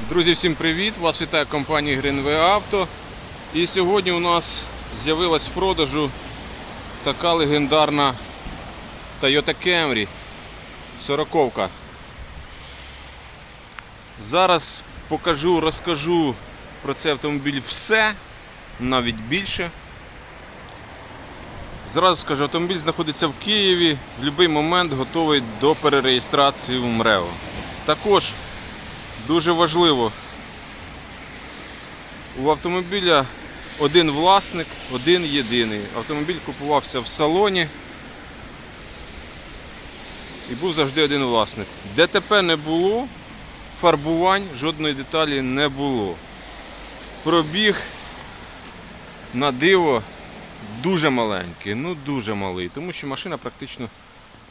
Друзі, всім привіт! Вас вітає компанія Greenway Auto. І сьогодні у нас з'явилась в продажу така легендарна Toyota Camry 40 Зараз покажу, розкажу про цей автомобіль все, навіть більше. Зразу скажу, автомобіль знаходиться в Києві, в будь-який момент готовий до перереєстрації в МРЕО. Також Дуже важливо. У автомобіля один власник, один єдиний. Автомобіль купувався в салоні і був завжди один власник. ДТП не було, фарбувань, жодної деталі не було. Пробіг на диво дуже маленький, ну дуже малий, тому що машина практично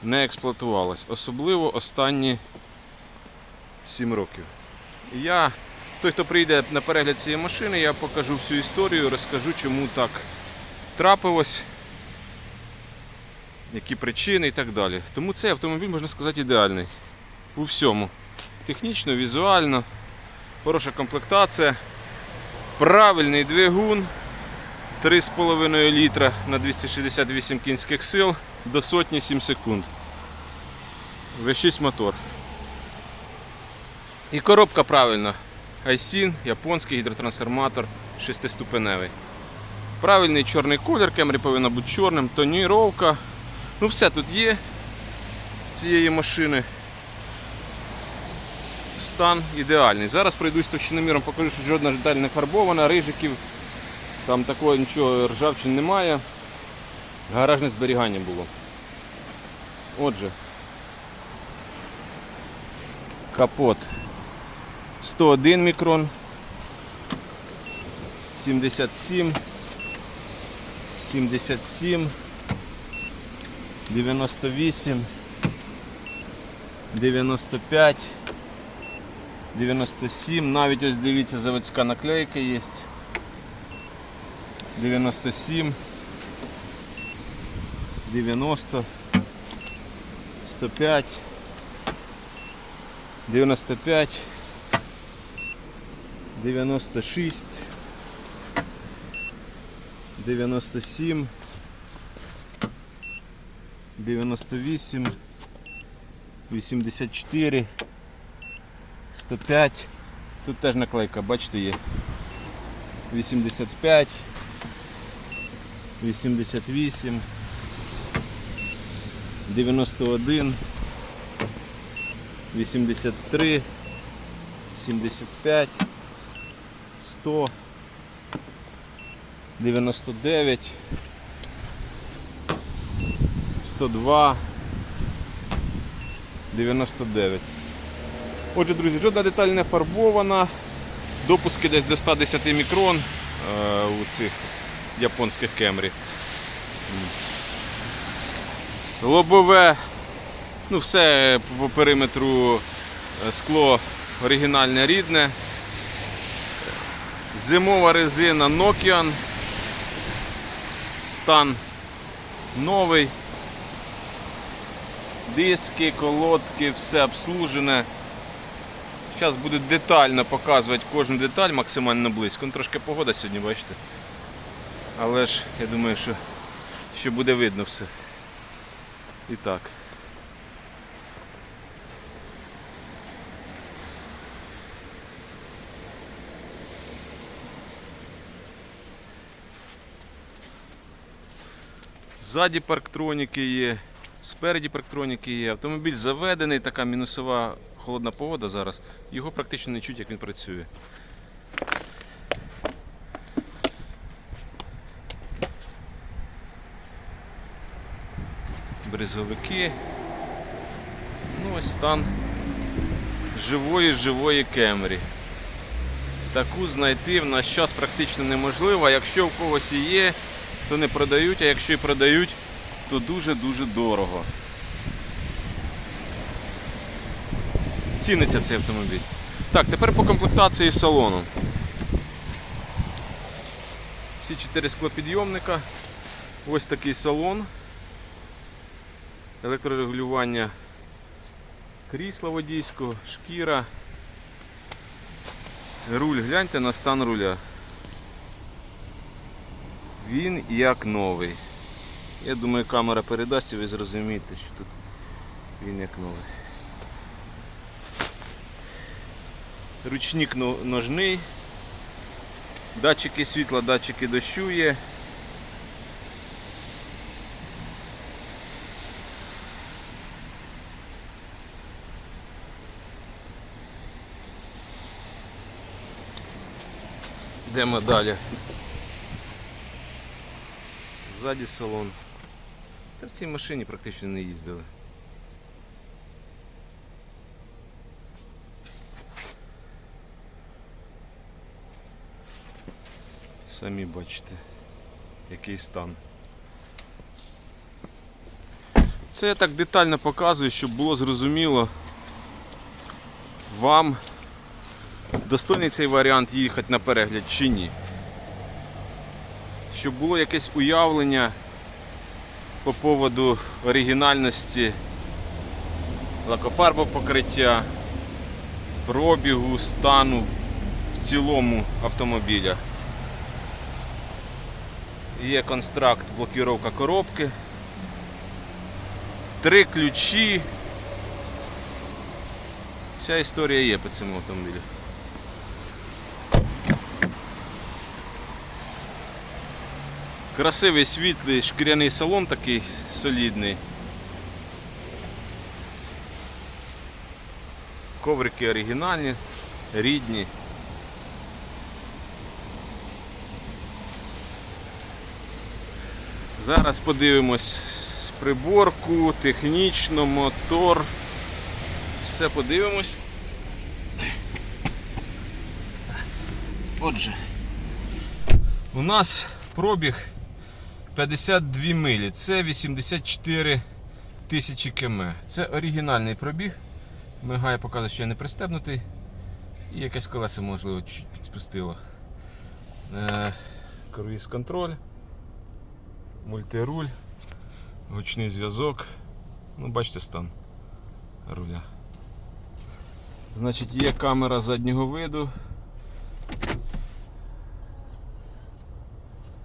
не експлуатувалась, особливо останні 7 років. Я, той, хто прийде на перегляд цієї машини, я покажу всю історію, розкажу, чому так трапилось, які причини і так далі. Тому цей автомобіль, можна сказати, ідеальний. У всьому. Технічно, візуально, хороша комплектація, правильний двигун, 3,5 літра на 268 кінських сил до сотні 7 секунд. V6 мотор. І коробка правильна. Айсін, японський гідротрансформатор, шестиступеневий. Правильний чорний колір, Кемрі повинна бути чорним, тоніровка. Ну все тут є цієї машини. Стан ідеальний. Зараз пройдусь товщиноміром, покажу, що жодна деталь не фарбована, рижиків, там такого нічого ржавчин немає. Гаражне зберігання було. Отже, капот 101 мікрон, 77, 77, 98, 95, 97, навіть ось дивіться, заводська наклейка є. 97, 90, 105, 95, 96, 97, 98, 84, 105. Тут теж наклейка, бачите, є. 85, 88, 91, 83, 75, 100, 99, 102, 99. Отже, друзі, жодна деталь не фарбована. Допуски десь до 110 мікрон е, у цих японських кемрі. Лобове, ну все по периметру е, скло оригінальне рідне. Зимова резина Nokian. Стан новий. Диски, колодки, все обслужене. Зараз буду детально показувати кожну деталь максимально близько. Ну, трошки погода сьогодні, бачите. Але ж я думаю, що, що буде видно все. І так. Ззаді парктроніки є, спереді парктроніки є. Автомобіль заведений, така мінусова холодна погода зараз. Його практично не чуть, як він працює. Бризовики. Ну ось стан живої живої кемрі. Таку знайти в наш час практично неможливо. Якщо в когось і є, то не продають, а якщо і продають, то дуже-дуже дорого. Ціниться цей автомобіль. Так, тепер по комплектації салону. Всі чотири склопідйомника. Ось такий салон. Електрорегулювання крісла водійського, шкіра. Руль, гляньте на стан руля. Він як новий. Я думаю, камера передасть і ви зрозумієте, що тут він як новий. Ручник ножний. Датчики світла, датчики дощу є. Йдемо далі. Ззаді салон. Та в цій машині практично не їздили. Самі бачите, який стан. Це я так детально показую, щоб було зрозуміло вам, достойний цей варіант їхати на перегляд чи ні. Щоб було якесь уявлення по поводу оригінальності лакофарбопокриття, пробігу, стану в цілому автомобіля. Є констракт, блокіровка коробки, три ключі. Вся історія є по цьому автомобілю. Красивий світлий шкіряний салон такий солідний. Коврики оригінальні, рідні. Зараз подивимось приборку, технічно, мотор. Все подивимось. Отже, у нас пробіг 52 милі. Це 84 тисячі км. Це оригінальний пробіг. Мигає показує, що я не пристебнутий. І якесь колесо, можливо, чуть підспустило. Е, круїз контроль, мультируль, гучний зв'язок. Ну, бачите стан руля. Значить, є камера заднього виду.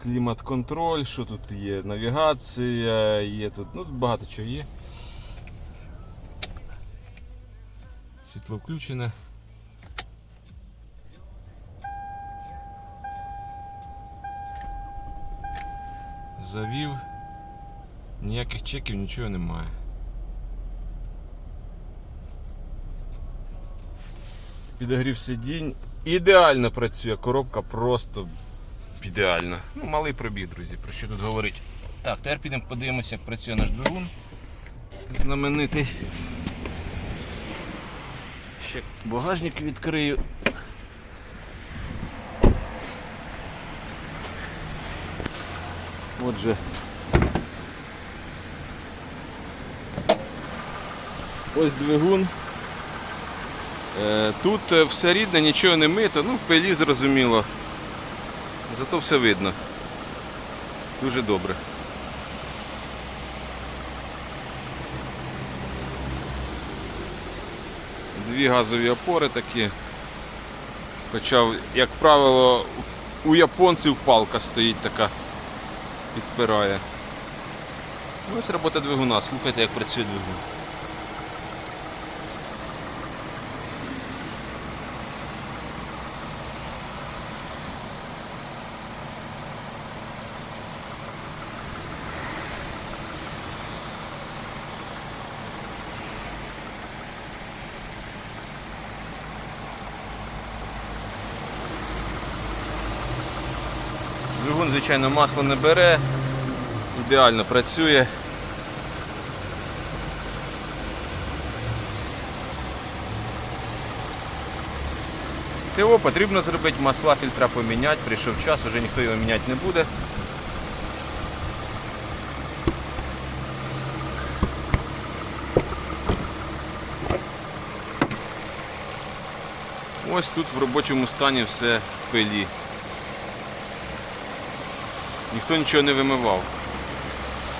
Клімат-контроль, що тут є? Навігація, є тут, ну багато чого є. Світло включене. Завів. Ніяких чеків, нічого немає. Підогрів сидінь. Ідеально працює, коробка просто ідеальна. Ну, малий пробіг, друзі, про що тут говорить. Так, тепер підемо подивимося, як працює наш двигун. Знаменитий. Ще багажник відкрию. Отже. Ось двигун. Е, Тут е, все рідне, нічого не мито, ну, в пилі зрозуміло. Зато все видно. Дуже добре. Дві газові опори такі. Хоча, як правило, у японців палка стоїть така, підпирає. Ось робота двигуна, слухайте, як працює двигун. Двигун, звичайно, масло не бере, ідеально працює. ТО потрібно зробити, масла фільтра поміняти, прийшов час, вже ніхто його міняти не буде. Ось тут в робочому стані все в пилі ніхто нічого не вимивав.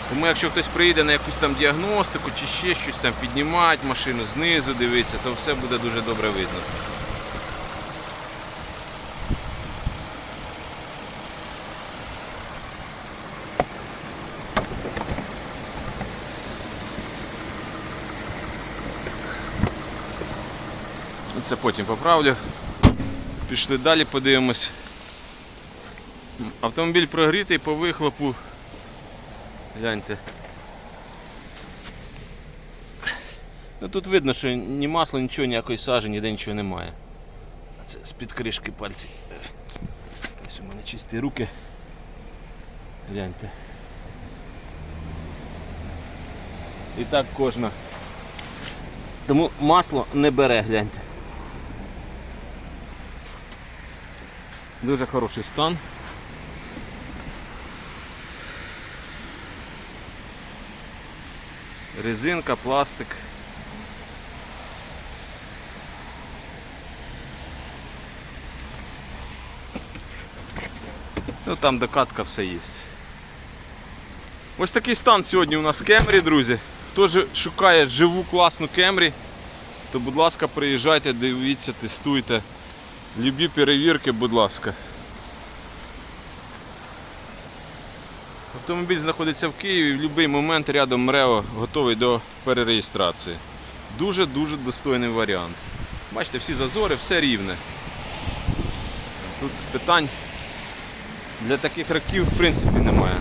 Тому якщо хтось приїде на якусь там діагностику чи ще щось там піднімати, машину знизу дивитися, то все буде дуже добре видно. Це потім поправлю. Пішли далі, подивимось. Автомобіль прогрітий по вихлопу. Гляньте. Ну тут видно, що ні масла, нічого, ніякої сажі, ніде нічого немає. Це з-під кришки пальці. Ось у мене чисті руки. Гляньте. І так кожна. Тому масло не бере, гляньте. Дуже хороший стан. Резинка, пластик. Ну там докатка все є. Ось такий стан сьогодні у нас Кемрі, друзі. Хто ж шукає живу класну Кемрі, то будь ласка, приїжджайте, дивіться, тестуйте. Любі перевірки, будь ласка. Автомобіль знаходиться в Києві, в будь-який момент рядом МРЕО готовий до перереєстрації. Дуже-дуже достойний варіант. Бачите, всі зазори, все рівне. Тут питань для таких років в принципі немає.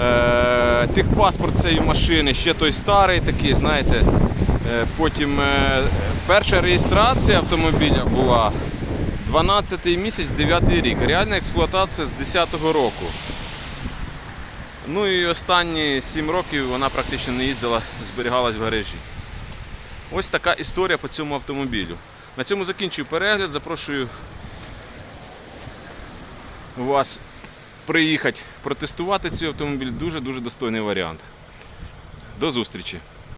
Е, техпаспорт цієї машини ще той старий такий, знаєте. Е, потім е, перша реєстрація автомобіля була 12 місяць, 9 рік. Реальна експлуатація з 10-го року. Ну і останні 7 років вона практично не їздила, зберігалась в гаражі. Ось така історія по цьому автомобілю. На цьому закінчую перегляд. Запрошую вас приїхати протестувати цей автомобіль. Дуже-дуже достойний варіант. До зустрічі!